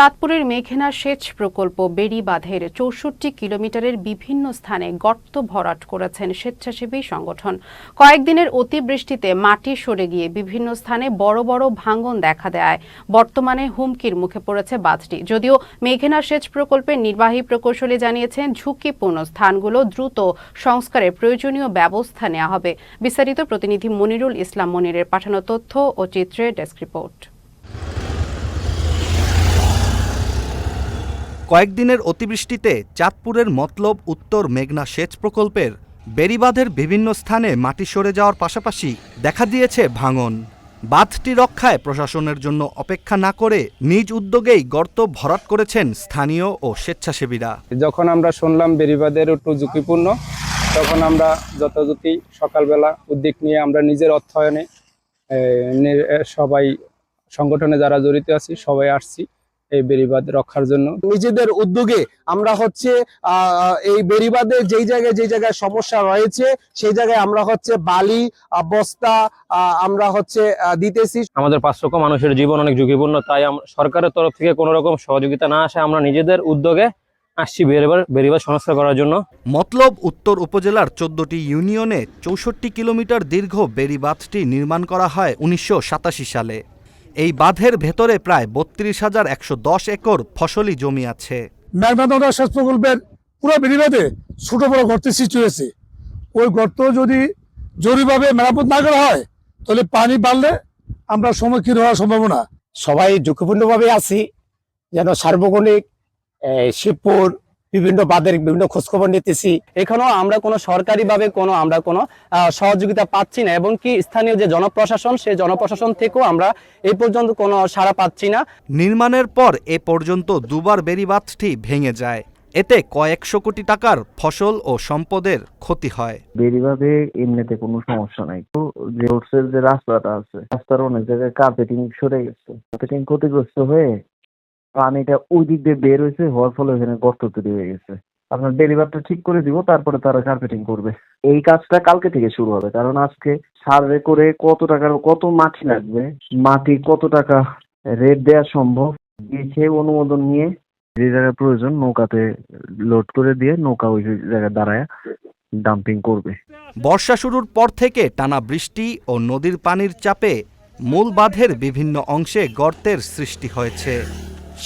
চাঁদপুরের মেঘনা সেচ প্রকল্প বেড়ি বাঁধের চৌষট্টি কিলোমিটারের বিভিন্ন স্থানে গর্ত ভরাট করেছেন স্বেচ্ছাসেবী সংগঠন। কয়েকদিনের অতিবৃষ্টিতে মাটি সরে গিয়ে বিভিন্ন স্থানে বড় বড় ভাঙন দেখা দেয়। বর্তমানে হুমকির মুখে পড়েছে বাঁধটি। যদিও মেঘনা সেচ প্রকল্পের নির্বাহী প্রকৌশলী জানিয়েছেন, ঝুঁকিপূর্ণ স্থানগুলো দ্রুত সংস্কারের প্রয়োজনীয় ব্যবস্থা নেওয়া হবে। বিস্তারিত প্রতিনিধি মনিরুল ইসলাম মনিরের পাঠানো তথ্য ও চিত্রে ডেস্ক রিপোর্ট। কয়েকদিনের অতিবৃষ্টিতে চাঁদপুরের মতলব উত্তর মেঘনা সেচ প্রকল্পের বেড়িবাঁধের বিভিন্ন স্থানে মাটি সরে যাওয়ার পাশাপাশি দেখা দিয়েছে ভাঙন। বাঁধটি রক্ষায় প্রশাসনের জন্য অপেক্ষা না করে নিজ উদ্যোগেই গর্ত ভরাট করেছেন স্থানীয় ও স্বেচ্ছাসেবীরা। যখন আমরা শুনলাম বেরিবাদের একটু ঝুঁকিপূর্ণ, তখন আমরা যথাযথি সকালবেলা উদ্যোগ নিয়ে আমরা নিজের অর্থায়নে সবাই সংগঠনে যারা জড়িত আছি, সবাই আসছি। এই বেরিবাদ রক্ষার জন্য। নিজেদের উদ্যোগে আমরা হচ্ছে আহ, এই বেড়িবাদে যেই জায়গায় যেই জায়গায় সমস্যা রয়েছে সেই জায়গায় আমরা হচ্ছে বালি আহ, বস্তা আহ, আমরা হচ্ছে আহ, দিতেছি। আমাদের পাঁচ লক্ষ মানুষের জীবন অনেক ঝুঁকিপূর্ণ তাই সরকারের তরফ থেকে কোনো রকম সহযোগিতা না আসে আমরা নিজেদের উদ্যোগে আসছি বেরিবার বেরিবার সংস্কার করার জন্য। মতলব উত্তর উপজেলার চোদ্দটি ইউনিয়নে চৌষট্টি কিলোমিটার দীর্ঘ বেড়িবাঁধটি নির্মাণ করা হয় উনিশশো সাতাশি সালে। বাঁধের ভেতরে প্রায় বত্রিশ হাজার একশো দশ একর ফসলি জমি আছে। সেচ প্রকল্পের পুরো বেরিবাদে ছোট বড় গর্তের সৃষ্টি হয়েছে। ওই গর্ত যদি জরুরিভাবে মেরামত না করা হয় তাহলে পানি বাড়লে আমরা সম্মুখীন হওয়ার সম্ভাবনা। সবাই ঝুঁকিপূর্ণভাবে আছি যেন আহ, শিবপুর বিভিন্ন বাদের বিভিন্ন খোঁজখবর নিতেছি। এখানেও আমরা কোনো সরকারিভাবে কোনো আমরা কোনো সহযোগিতা পাচ্ছি না। এবং কি স্থানীয় যে জনপ্রশাসন সেই জনপ্রশাসন থেকেও আমরা এই পর্যন্ত কোনো সাড়া পাচ্ছি না। নির্মাণের পর এ পর্যন্ত দুবার বেড়িবাঁধটি ভেঙে যায়। এতে কয়েকশো কোটি টাকার ফসল ও সম্পদের ক্ষতি হয়। বেরিবাদে এমনিতে কোনো সমস্যা নাই। তো রোডসের যে রাস্তাটা আছে রাস্তার অনেক জায়গায় কার্পেটিং সরে গেছে। কার্পেটিং ক্ষতিগ্রস্ত হয়ে পানিটা ওই দিক দিয়ে বের হয়েছে, হওয়ার ফলে ওখানে গর্ত তৈরি হয়ে গেছে। আপনার ডেলিভারটা ঠিক করে দিব, তারপরে তারা কার্পেটিং করবে। এই কাজটা কালকে থেকে শুরু হবে, কারণ আজকে সার্ভে করে কত টাকার, কত মাটি লাগবে, মাটি কত টাকা রেট দেওয়া সম্ভব দিয়েছে অনুমোদন নিয়ে যে জায়গায় প্রয়োজন নৌকাতে লোড করে দিয়ে নৌকা ওই জায়গায় দাঁড়ায় ডাম্পিং করবে। বর্ষা শুরুর পর থেকে টানা বৃষ্টি ও নদীর পানির চাপে মূল বাঁধের বিভিন্ন অংশে গর্তের সৃষ্টি হয়েছে।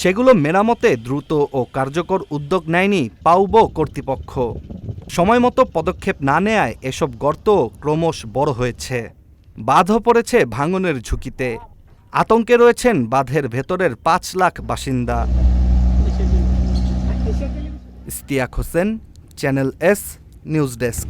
সেগুলো মেরামতে দ্রুত ও কার্যকর উদ্যোগ নেয়নি পাউবো কর্তৃপক্ষ। সময়মতো পদক্ষেপ না নেয়ায় এসব গর্ত ক্রমশ বড় হয়েছে। বাঁধও পড়েছে ভাঙনের ঝুঁকিতে। আতঙ্কে রয়েছেন বাঁধের ভেতরের পাঁচ লাখ বাসিন্দা। Istiaque Hossain, channel S, news desk.